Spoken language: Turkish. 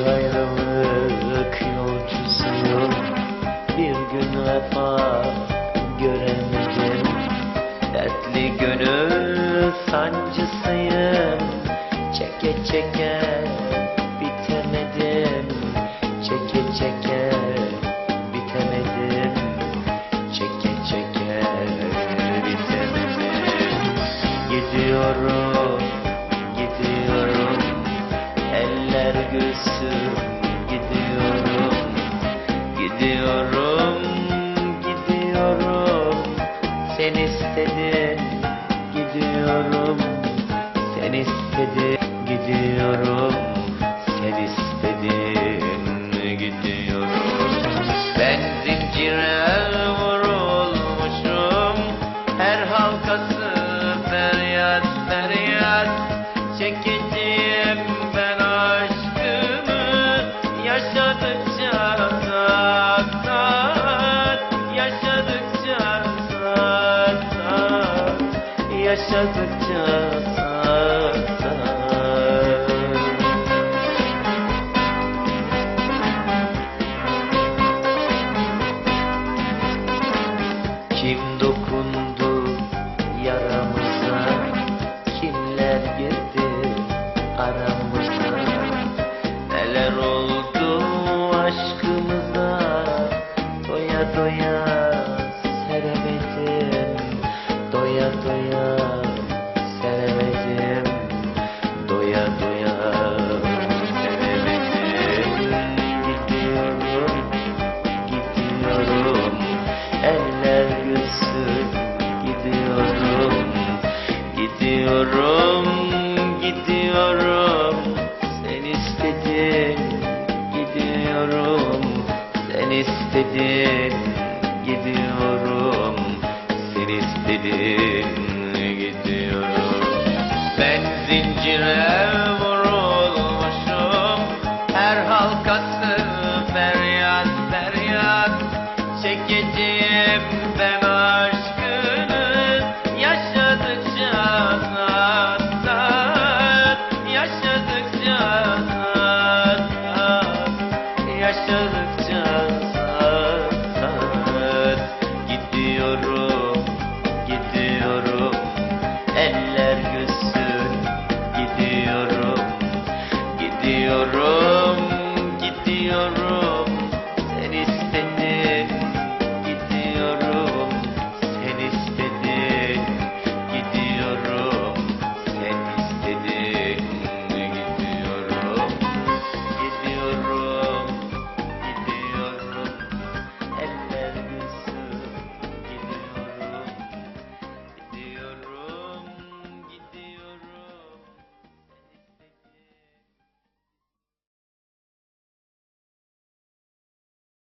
Bir ayrılık yolcusuyum Bir gün vefa göremedim Dertli gönül sancısıyım gidiyorum Sen istedin gidiyorum. Sen istedin gidiyorum. Ben zincire vurulmuşum. Her halkası feryat feryat. Çekeceğim Yaşadıkça Kim dokundu yaramıza? Kimler girdi aramıza? Neler oldu aşkımıza? Doya doya Gidiyorum gidiyorum. Sen istedin gidiyorum. Sen istedin gidiyorum. Sen istedin gidiyorum. Ben zincire vurulmuşum. Her halkası feryat feryat. Çekeceğim Yaşadıkça zat zat Yaşadıkça